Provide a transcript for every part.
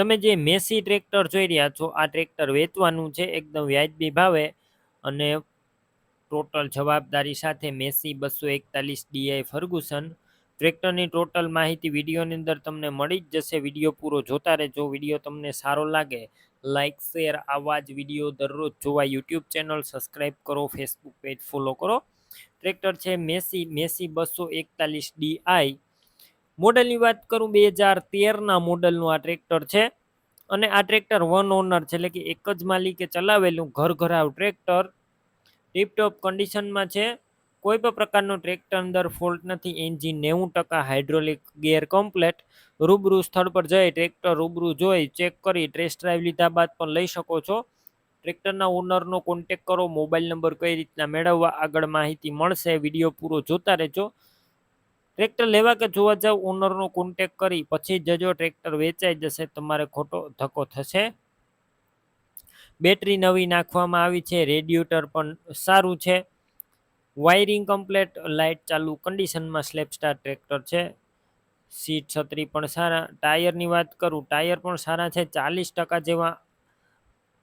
તમે જે Massey tractor જોઈ રહ્યા છો, આ ટ્રેક્ટર વેચવાનું છે એકદમ વ્યાજબી ભાવે અને ટોટલ જવાબદારી સાથે મેસી બસો એકતાલીસ ડીઆઈ ફર્ગુસન. ટ્રેક્ટરની ટોટલ માહિતી વિડીયોની અંદર તમને મળી જ જશે. વીડિયો પૂરો જોતા રહેજો. વીડિયો તમને સારો લાગે લાઇક શેર આવા જ વીડિયો દરરોજ જોવા યુટ્યુબ ચેનલ સબસ્ક્રાઈબ કરો, ફેસબુક પેજ ફોલો કરો. ટ્રેક્ટર છે મેસી મેસી બસો એકતાલીસ ડીઆઈ મોડલની વાત કરું, બે હજાર તેરના મોડલનું આ ટ્રેક્ટર છે. અને આ ટ્રેક્ટર વન ઓનર છે, એટલે કે એક જ માલિકે ચલાવેલું ઘર ઘરાવ ટ્રેક્ટર. ટીપટોપ કન્ડિશનમાં છે. કોઈ પણ પ્રકારનો ટ્રેક્ટર અંદર ફોલ્ટ નથી એન્જિન નેવું ટકા હાઇડ્રોલિક ગેર કમ્પ્લેટ રૂબરૂ સ્થળ પર જઈ ટ્રેક્ટર રૂબરૂ જોઈ ચેક કરી ટેસ્ટ ડ્રાઈવ લીધા બાદ પણ લઈ શકો છો. ટ્રેક્ટરના ઓનરનો કોન્ટેક કરો મોબાઈલ નંબર કઈ રીતના મેળવવા, આગળ માહિતી મળશે, વીડિયો પૂરો જોતા રહેજો. ટ્રેક્ટર લેવા કે જોવા જાવ ઓનરનો કોન્ટેક કરી, પછી જજો ટ્રેક્ટર વેચાઈ જશે, તમારે ખોટો ધક્કો થશે. બેટરી નવી નાખવામાં આવી છે, રેડિયેટર પણ સારું છે. વાયરિંગ કમ્પ્લેટ લાઇટ ચાલુ કન્ડિશનમાં સ્લેપ સ્ટાર ટ્રેક્ટર છે. સીટ છત્રી પણ સારા ટાયરની વાત કરું ટાયર પણ સારા છે, ચાલીસ ટકા જેવા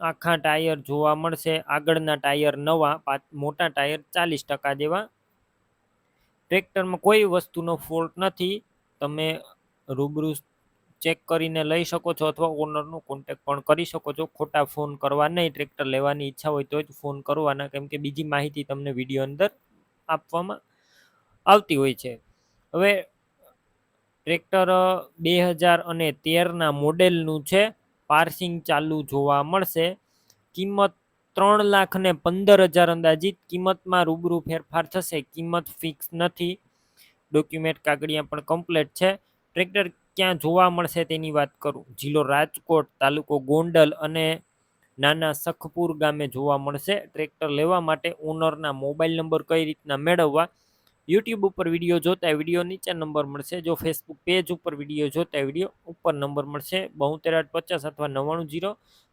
આખા ટાયર જોવા મળશે. આગળના ટાયર નવા મોટા ટાયર ચાલીસ ટકા જેવા ટ્રેક્ટરમાં કોઈ વસ્તુનો ફોલ્ટ નથી. તમે રૂબરૂ ચેક કરીને લઈ શકો છો અથવા ઓનરનો કોન્ટેક પણ કરી શકો છો. ખોટા ફોન કરવા નહીં, ટ્રેક્ટર લેવાની ઈચ્છા હોય તો જ ફોન કરવાના, કેમ કે બીજી માહિતી તમને વીડિયો અંદર આપવામાં આવતી હોય છે. હવે ટ્રેક્ટર બે હજાર અને તેરના મોડેલનું છે. પાર્સિંગ ચાલુ જોવા મળશે. કિંમત ત્રણ લાખ ને પંદર હજાર અંદાજિત કિંમતમાં રૂબરૂ ફેરફાર થશે. કિંમત ફિક્સ નથી. ડોક્યુમેન્ટ કાગળિયા પણ કમ્પ્લેટ છે. ટ્રેક્ટર ક્યાં જોવા મળશે તેની વાત કરું. જિલ્લો રાજકોટ, તાલુકો ગોંડલ અને નાના સખપુર ગામે જોવા મળશે. ટ્રેક્ટર લેવા માટે ઓનરના મોબાઈલ નંબર કઈ રીતના મેળવવા? યુટ્યુબ ઉપર વીડિયો જોતા વીડિયો નીચે નંબર મળશે. જો ફેસબુક પેજ ઉપર વીડિયો જોતા વીડિયો ઉપર નંબર મળશે. બોતેર પચાસ અથવા નવ્વાણું જીરો